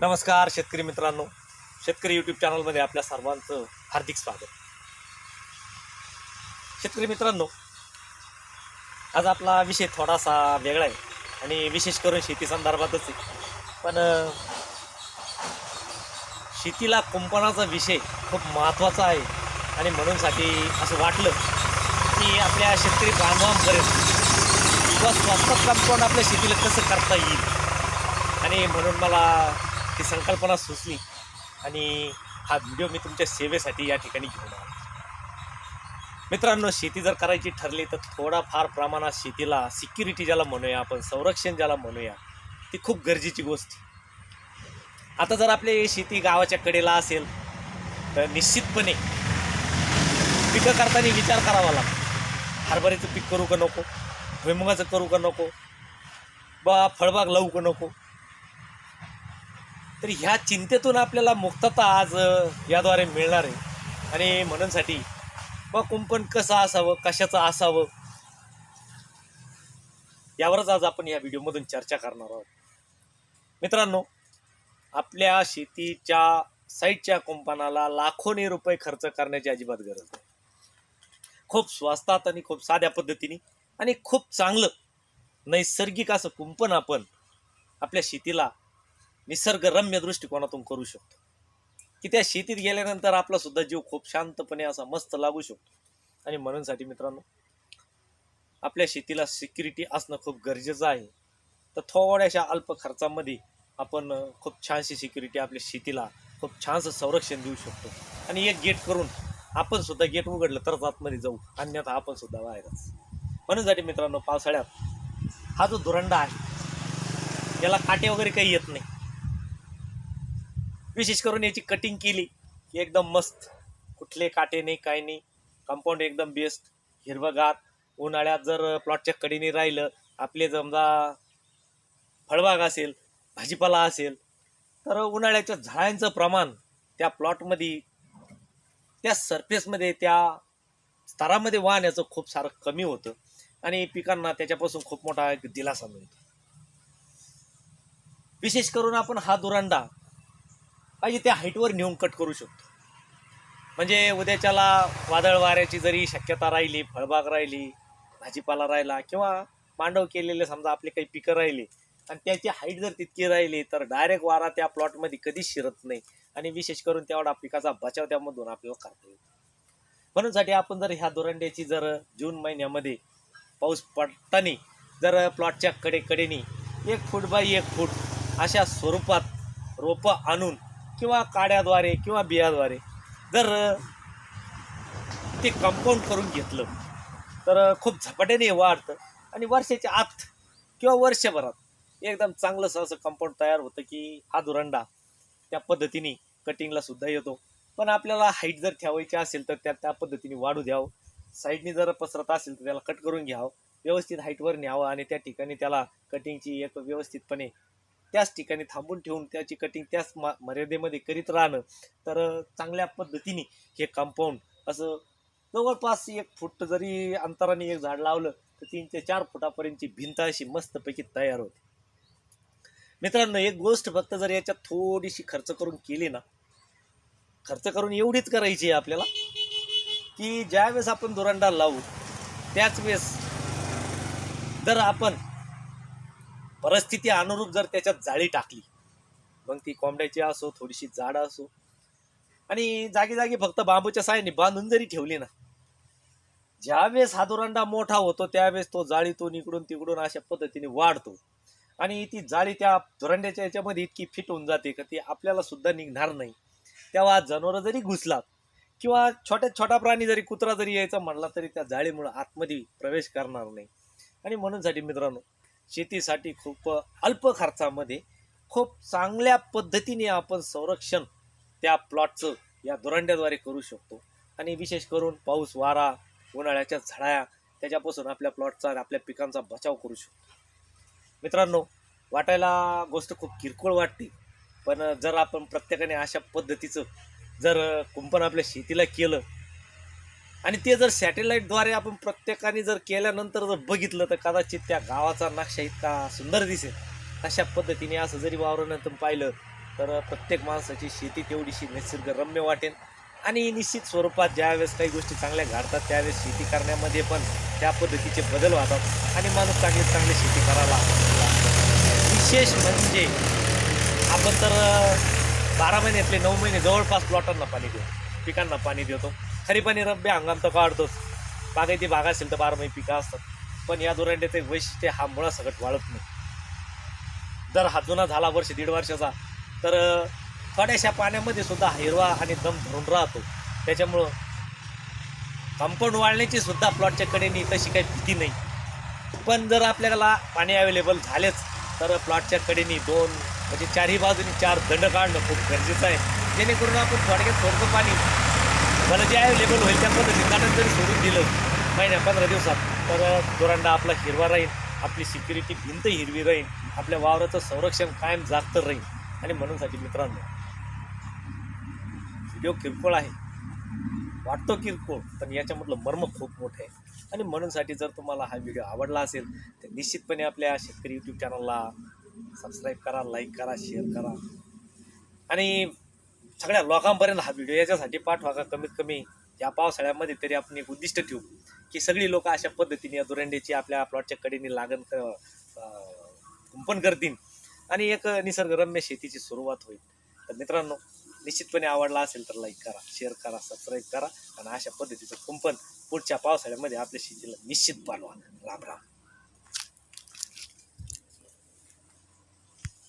नमस्कार शेतकरी मित्रांनो. शेतकरी यूट्यूब चॅनलमध्ये आपल्या सर्वांचं हार्दिक स्वागत. शेतकरी मित्रांनो आज आपला विषय थोडासा वेगळा आहे आणि विशेष करून शेती संदर्भातच आहे. पण शेतीला कुंपणाचा विषय खूप महत्त्वाचा आहे आणि म्हणूनसाठी असं वाटलं की आपल्या शेतकरी बांधवांपर्यंत किंवा स्वस्त कंपाऊंड आपल्या शेतीला कसं करता येईल? आणि म्हणून मला ती संकल्पना सुचली आणि हा व्हिडिओ मी तुमच्या सेवेसाठी या ठिकाणी घेऊन आलो. मित्रांनो शेती जर करायची ठरली तर थोडाफार प्रमाणात शेतीला सिक्युरिटी ज्याला म्हणूया आपण संरक्षण ज्याला म्हणूया ती खूप गरजेची गोष्ट आहे. आता जर आपली शेती गावाच्या कडेला असेल तर निश्चितपणे पिकं करताना विचार करावा लागतो. हरभऱ्याचं पीक करू का नको? भुईमुगाचं करू का नको? बा फळबाग लावू का नको? तर ह्या चिंतेतून आपल्याला मुक्तता आज याद्वारे मिळणार आहे. आणि म्हणूनसाठी मग कुंपण कसं असावं कशाचं असावं यावरच आज आपण या व्हिडिओमधून चर्चा करणार आहोत. मित्रांनो आपल्या शेतीच्या साईडच्या कुंपणाला लाखोनी रुपये खर्च करण्याची अजिबात गरज नाही. खूप स्वस्तात आणि खूप साध्या पद्धतीने आणि खूप चांगलं नैसर्गिक असं कुंपण आपण आपल्या शेतीला निसर्गरम्य दृष्टिकोनातून करू शकतो. की त्या शेतीत गेल्यानंतर आपला सुद्धा जीव खूप शांतपणे असा मस्त लागू शकतो. आणि म्हणूनसाठी मित्रांनो आपल्या शेतीला सिक्युरिटी असणं खूप गरजेचं आहे. तर थोड्याशा अल्प खर्चामध्ये आपण खूप छानशी सिक्युरिटी आपल्या शेतीला खूप छानसं संरक्षण देऊ शकतो. आणि एक गेट करून आपण सुद्धा गेट उघडलं तरच आतमध्ये जाऊ. अन्यथा आपण सुद्धा बाहेरच. म्हणूनसाठी मित्रांनो पावसाळ्यात हा जो धुरंडा आहे याला काटे वगैरे काही येत नाही. विशेष करून याची कटिंग केली की एकदम मस्त. कुठले काटे नाही काय नाही. कंपाऊंड एकदम बेस्ट हिरवगार. उन्हाळ्यात जर प्लॉटच्या कडेने राहिलं आपले समजा फळबाग असेल भाजीपाला असेल तर उन्हाळ्याच्या झाडांचं प्रमाण त्या प्लॉटमध्ये त्या सरफेसमध्ये त्या स्तरामध्ये वाहण्याचं खूप सारं कमी होतं. आणि पिकांना त्याच्यापासून खूप मोठा एक दिलासा मिळतो. विशेष करून आपण हा दुरांडा पाहिजे त्या हाईटवर नेऊन कट करू शकतो. म्हणजे उद्याच्याला वादळ वाऱ्याची जरी शक्यता राहिली फळबाग राहिली भाजीपाला राहिला किंवा मांडव केलेले समजा आपले काही पिकं राहिली आणि त्याची हाईट जर तितकी राहिली तर डायरेक्ट वारा त्या प्लॉटमध्ये कधीच शिरत नाही. आणि विशेष करून तेवढा पिकाचा बचाव त्यामधून आपल्याला करता येतो म्हणूनसाठी आपण जर ह्या दोरंड्याची जर जून महिन्यामध्ये पाऊस पडताना जर प्लॉटच्या कडेकडेनी एक फूट बाय एक फूट अशा स्वरूपात रोपं आणून किंवा काड्याद्वारे किंवा बियाद्वारे जर ते कंपाऊंड करून घेतलं तर खूप झपाट्याने वाढतं. आणि वर्षाच्या आत किंवा वर्षभरात एकदम चांगलंसं असं कंपाऊंड तयार होतं की हा दुरंडा त्या पद्धतीने कटिंगला सुद्धा येतो. पण आपल्याला हाईट जर ठेवायची असेल तर त्या त्या पद्धतीने वाढू द्यावं. साईडने जर पसरत असेल तर त्याला कट करून घ्यावं. व्यवस्थित हाईटवर न्यावं आणि त्या ठिकाणी त्याला कटिंगची एक व्यवस्थितपणे त्याच ठिकाणी थांबून ठेवून त्याची कटिंग त्याच मा मर्यादेमध्ये करीत राहणं तर चांगल्या पद्धतीने हे कंपाऊंड असं जवळपास एक फूट जरी अंतराने एक झाड लावलं तर तीन ते चार फुटापर्यंतची भिंत अशी मस्तपैकी तयार होते. मित्रांनो एक गोष्ट फक्त जर याच्यात थोडीशी खर्च करून केली ना खर्च करून एवढीच करायची आहे आपल्याला की ज्यावेळेस आपण दुरंडा लावू त्याच वेळेस जर आपण परिस्थिती अनुरूप जर त्याच्यात जाळी टाकली मग ती कोंबड्याची असो थोडीशी जाड असो आणि जागी जागी फक्त बांबूच्या साह्याने बांधून जरी ठेवली ना ज्यावेळेस हा दुरंडा मोठा होतो त्यावेळेस तो जाळीतून इकडून तिकडून अशा पद्धतीने वाढतो. आणि ती जाळी त्या दुरंड्याच्या याच्यामध्ये इतकी फिट होऊन जाते का ती आपल्याला सुद्धा निघणार नाही. तेव्हा जनावरं जरी घुसलात किंवा छोट्या छोटा प्राणी जरी कुत्रा जरी यायचा म्हणला तरी त्या जाळीमुळं आतमध्ये प्रवेश करणार नाही. आणि म्हणूनसाठी मित्रांनो शेतीसाठी खूप अल्प खर्चामध्ये खूप चांगल्या पद्धतीने आपण संरक्षण त्या प्लॉटचं या दुरंड्याद्वारे करू शकतो. आणि विशेष करून पाऊस वारा उन्हाळ्याच्या झळाया त्याच्यापासून आपल्या प्लॉटचा आणि आपल्या पिकांचा बचाव करू शकतो. मित्रांनो वाटायला गोष्ट खूप किरकोळ वाटते. पण जर आपण प्रत्येकाने अशा पद्धतीचं जर कुंपण आपल्या शेतीला केलं आणि ते जर सॅटेलाईटद्वारे आपण प्रत्येकाने जर केल्यानंतर जर बघितलं तर कदाचित त्या गावाचा नक्षा इतका सुंदर दिसेल. अशा पद्धतीने असं जरी वावरणातून पाहिलं तर प्रत्येक माणसाची शेती तेवढीशी निसर्गरम्य वाटेल. आणि निश्चित स्वरूपात ज्यावेळेस काही गोष्टी चांगल्या घडतात त्यावेळेस शेती करण्यामध्ये पण त्या पद्धतीचे बदल होतात. आणि माणूस चांगली चांगली शेती करायला विशेष म्हणजे आपण तर बारा महिन्यातले नऊ महिने जवळपास प्लॉटांना पाणी देतो पिकांना पाणी देतो. खरीप आणि रब्बी हंगाम तर काढतोच. बागायती भाग असेल तर बारमाही पिकं असतात. पण या दुरांड्याचं एक वैशिष्ट्य हा मुळा सगळं वाळत नाही. जर हा जुना झाला वर्ष दीड वर्षाचा तर थोड्याशा पाण्यामध्ये सुद्धा हिरवा आणि दम धरून राहतो. त्याच्यामुळं कंपाऊंड वाळण्याची सुद्धा प्लॉटच्या कडेनी तशी काही भीती नाही. पण जर आपल्याला पाणी अवेलेबल झालेच तर प्लॉटच्या कडेनी दोन म्हणजे चारही बाजूनी चार दंड काढणं खूप गरजेचं आहे. जेणेकरून आपण थोडक्यात थोडंसं पाणी मला जे अवेलेबल होईल त्या पद्धतीने काढून जरी सोडून दिलं महिन्या पंधरा दिवसात. तर दोरांडा आपला हिरवा राहील आपली सिक्युरिटी भिंत हिरवी राहील आपल्या वावराचं संरक्षण कायम जागतं राहील. आणि म्हणूनसाठी मित्रांनो व्हिडिओ किरकोळ आहे. वाटतो किरकोळ पण याच्यामधलं मर्म खूप मोठं आहे. आणि म्हणूनसाठी जर तुम्हाला हा व्हिडिओ आवडला असेल तर निश्चितपणे आपल्या शेतकरी यूट्यूब चॅनलला सबस्क्राईब करा लाईक करा शेअर करा. आणि सगळ्या लोकांपर्यंत हा व्हिडिओ याच्यासाठी पाठवा का कमीत कमी या पावसाळ्यामध्ये तरी आपण एक उद्दिष्ट ठेवू की सगळी लोक अशा पद्धतीने या दुरंड्याची आपल्या प्लॉटच्या कडेने लागण क- कुंपण करतील. आणि एक निसर्गरम्य शेतीची सुरुवात होईल. तर मित्रांनो निश्चितपणे आवडला असेल तर लाईक करा शेअर करा सबस्क्राईब करा आणि अशा पद्धतीचं कुंपण पुढच्या पावसाळ्यामध्ये आपल्या शेतीला निश्चित बनवा. राम राम.